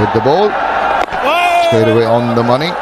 with the ball. Straight away on the money.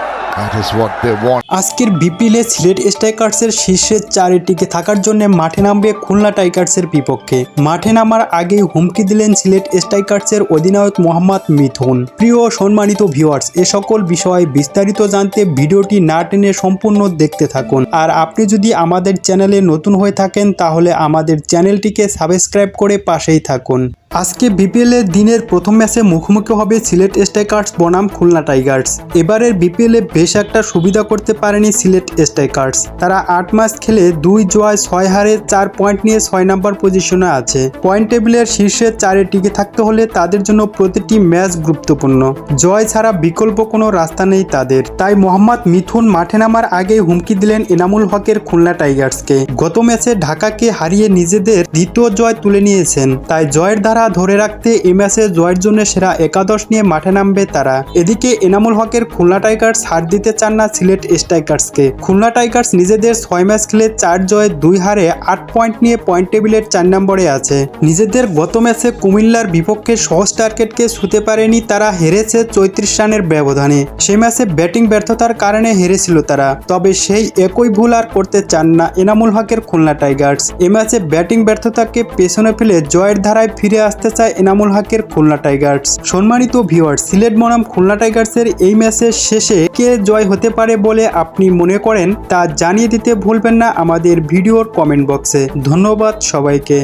আজকের বিপিএলে সিলেট স্ট্রাইকার্সের শীর্ষের চারে টিকে থাকার জন্য মাঠে নামবে খুলনা টাইগার্সের বিপক্ষে। মাঠে নামার আগেই হুমকি দিলেন সিলেট স্ট্রাইকার্সের অধিনায়ক মোহাম্মদ মিথুন। প্রিয় সম্মানিত ভিউয়ার্স, এ সকল বিষয়ে বিস্তারিত জানতে ভিডিওটি না টেনে সম্পূর্ণ দেখতে থাকুন। আর আপনি যদি আমাদের চ্যানেলে নতুন হয়ে থাকেন, তাহলে আমাদের চ্যানেলটিকে সাবস্ক্রাইব করে পাশেই থাকুন। আজকে বিপিএল এর দিনের প্রথম ম্যাচে মুখোমুখি হবে সিলেট স্ট্রাইকার্স বনাম খুলনা টাইগার্স। এবারের বিপিএল বেশ একটা সুবিধা করতে পারেনি সিলেট স্ট্রাইকার্স তারা আট ম্যাচ খেলে দুই জয়, ছয় হারে চার পয়েন্ট নিয়ে ছয় নম্বর পজিশনে আছে। পয়েন্ট টেবিলের শীর্ষে চারে টিকে থাকতে হলে তাদের জন্য প্রতিটি ম্যাচ গুরুত্বপূর্ণ। জয় ছাড়া বিকল্প কোনো রাস্তা নেই তাদের। তাই মোহাম্মদ মিথুন মাঠে নামার আগেই হুমকি দিলেন এনামুল হকের খুলনা টাইগার্সকে। গত ম্যাচে ঢাকাকে হারিয়ে নিজেদের দ্বিতীয় জয় তুলে নিয়েছেন। তাই জয়ের ধারা ধরে রাখতে এই ম্যাচে জয়ের জন্য সেরা একাদশ নিয়ে মাঠে নামবে তারা। এদিকে এনামুল হকের খুলনা টাইগার্স হার দিতে চান না সিলেট স্ট্রাইকার্সকে। খুলনা টাইগার্স নিজেদের ছয় ম্যাচ খেলে চার জয় দুই হারে আট পয়েন্ট নিয়ে পয়েন্ট টেবিলের চার নম্বরে আছে। নিজেদের গত ম্যাচে কুমিল্লার বিপক্ষে সহজ টার্গেটকে ছুতে পারেনি তারা, হেরেছে চৈত্রিশ রানের ব্যবধানে। সে ম্যাচে ব্যাটিং ব্যর্থতার কারণে হেরেছিল তারা। তবে সেই একই ভুল আর করতে চান না এনামুল হকের খুলনা টাইগার্স। এ ম্যাচে ব্যাটিং ব্যর্থতাকে পেছনে ফেলে জয়ের ধারায় ফিরে আসতে চায় এনামুল হকের খুলনা টাইগার্স। সম্মানিত ভিওয়ার সিলেট বনাম খুলনা টাইগার্সের এই ম্যাচের শেষে কে জয় হতে পারে বলে আপনি মনে করেন তা জানিয়ে দিতে ভুলবেন না আমাদের ভিডিওর কমেন্ট বক্সে। ধন্যবাদ সবাইকে।